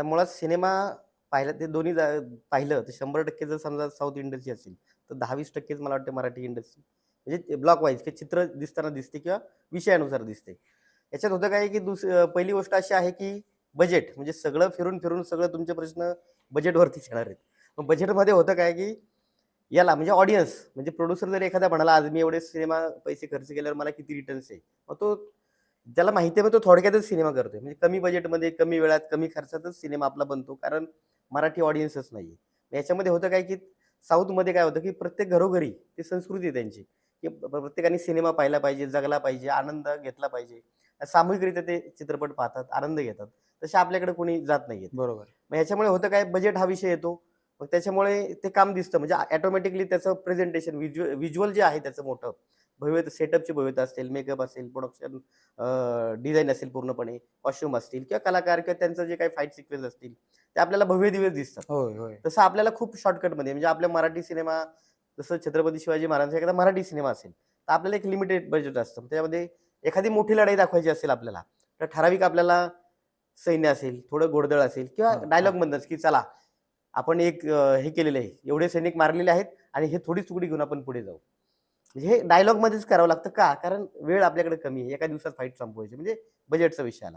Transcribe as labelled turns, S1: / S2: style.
S1: आता मुळात सिनेमा पाहिलं ते दोन्ही जा- पाहिलं तर शंभर टक्के जर समजा साऊथ इंडस्ट्री असेल तर दहा वीस टक्केच मला वाटतं मराठी इंडस्ट्री. म्हणजे ब्लॉक वाईज की चित्र दिसताना दिसते किंवा विषयानुसार दिसते. याच्यात होतं काय की दुस पहिली गोष्ट अशी आहे की बजेट म्हणजे सगळं फिरून फिरून सगळं तुमचे प्रश्न बजेटवरतीच येणार आहेत. मग बजेटमध्ये होतं काय की याला म्हणजे ऑडियन्स म्हणजे प्रोड्युसर जर एखादा म्हणाला आज मी एवढे सिनेमा पैसे खर्च केल्यावर मला किती रिटर्न्स आहे? मग तो ज्याला माहिती आहे मग तो थोडक्यातच सिनेमा करतोय. म्हणजे कमी बजेटमध्ये कमी वेळात कमी खर्चातच सिनेमा आपला बनतो कारण मराठी ऑडियन्सच मग याच्यामध्ये होतं काय की साऊथमध्ये काय होतं की प्रत्येक घरोघरी ती संस्कृती आहे त्यांची की प्रत्येकाने सिनेमा पाहिला पाहिजे जगला पाहिजे आनंद घेतला पाहिजे. सामूहिकरित्या ते चित्रपट पाहतात आनंद घेतात. तसे आपल्याकडे कोणी जात नाहीये.
S2: बरोबर.
S1: मग ह्याच्यामुळे होतं काय बजेट हा विषय येतो. मग त्याच्यामुळे ते काम दिसतं. म्हणजे ऑटोमॅटिकली त्याचं प्रेझेंटेशन व्हिज्युअल जे आहे त्याचं मोठं भव्य सेटअपची भव्यता असेल मेकअप असेल प्रोडक्शन डिझाईन असेल पूर्णपणे कॉस्ट्युम असतील किंवा कलाकार किंवा त्यांचं जे काही फाईट सिक्वेन्स असतील ते आपल्याला भव्य दिवस दिसतात.
S2: होय होय.
S1: तसं आपल्याला खूप शॉर्टकटमध्ये म्हणजे आपल्या मराठी सिनेमा जसं छत्रपती शिवाजी महाराजांचा एखादा मराठी सिनेमा असेल तर आपल्याला एक लिमिटेड बजेट असतं. त्यामध्ये एखादी मोठी लढाई दाखवायची असेल आपल्याला तर ठराविक आपल्याला सैन्य असेल थोडं घोडदळ असेल किंवा. डायलॉग म्हणतात की चला आपण एक हे केलेलं आहे एवढे सैनिक मारलेले आहेत आणि हे थोडी तुकडी घेऊन आपण पुढे जाऊ. म्हणजे हे डायलॉग मध्येच करावं लागतं का? कारण वेळ आपल्याकडे कमी आहे. एका दिवसात फाईट संपवायची. म्हणजे बजेटचा विषय आला.